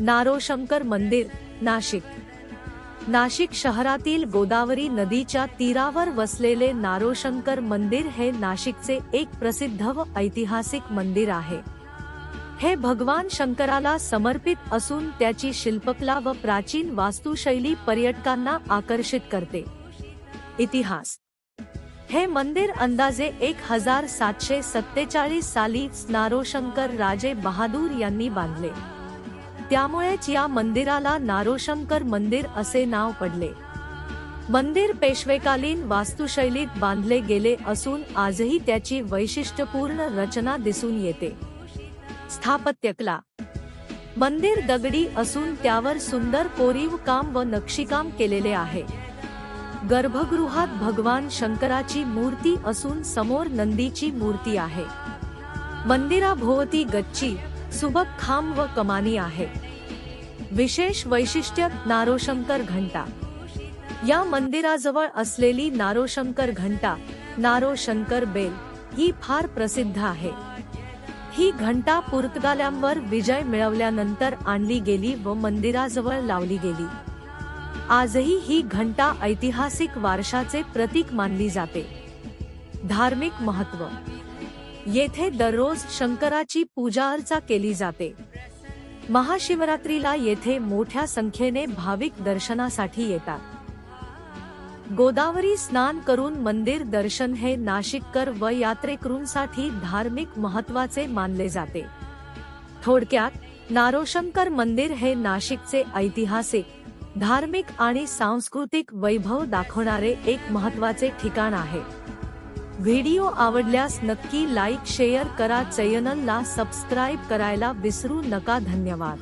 नारोशंकर मंदिर नाशिक. नाशिक शहरातील गोदावरी नदीच्या तीरावर वसलेले नारोशंकर मंदिर हे नाशिकचे एक प्रसिद्ध व ऐतिहासिक मंदिर आहे. हे भगवान शंकराला समर्पित असून त्याची शिल्पकला व प्राचीन वास्तुशैली पर्यटकांना आकर्षित करते. इतिहास. हे मंदिर अंदाजे एक हजार सातशे सत्तेचाळीस साली नारोशंकर राजे बहादूर यांनी बांधले. त्यामुळेच या मंदिराला नारोशंकर मंदिर असे नाव पडले. मंदिर पेशवेकालीन वास्तुशैलीत बांधले गेले असून आजही त्याची वैशिष्ट्यपूर्ण रचना दिसून येते. स्थापत्यकला. मंदिर दगडी असून त्यावर सुंदर कोरीव काम व नक्षीकाम केलेले आहे. गर्भगृहात भगवान शंकराची मूर्ती असून समोर नंदीची मूर्ती आहे. मंदिराभोवती गच्ची सुबक खांब व कमानी आहे. विशेष वैशिष्ट्य नारोशंकर घंटा. या मंदिराजवळ असलेली नारोशंकर घंटा नारोशंकर बेल ही फार प्रसिद्ध आहे. ही घंटा पुर्तगाल्यांवर विजय मिळवल्यानंतर आणली गेली व मंदिराजवळ लावली गेली. आजही ही घंटा ऐतिहासिक वारशाचे प्रतीक मानली जाते. धार्मिक महत्त्व येथे दररोज शंकराची पूजा अर्चा केली जाते. महाशिवरात्रीला येथे मोठ्या संख्येने भाविक दर्शनासाठी येतात. गोदावरी स्नान करून मंदिर दर्शन हे नाशिककर व यात्रेकरूंसाठी धार्मिक महत्त्वाचे मानले जाते. थोडक्यात नारोशंकर मंदिर हे नाशिकचे ऐतिहासिक धार्मिक आणि सांस्कृतिक वैभव दाखवणारे एक महत्त्वाचे ठिकाण आहे. व्हिडिओ आवडल्यास नक्की लाईक शेअर करा चॅनलला सबस्क्राईब करायला विसरू नका. धन्यवाद.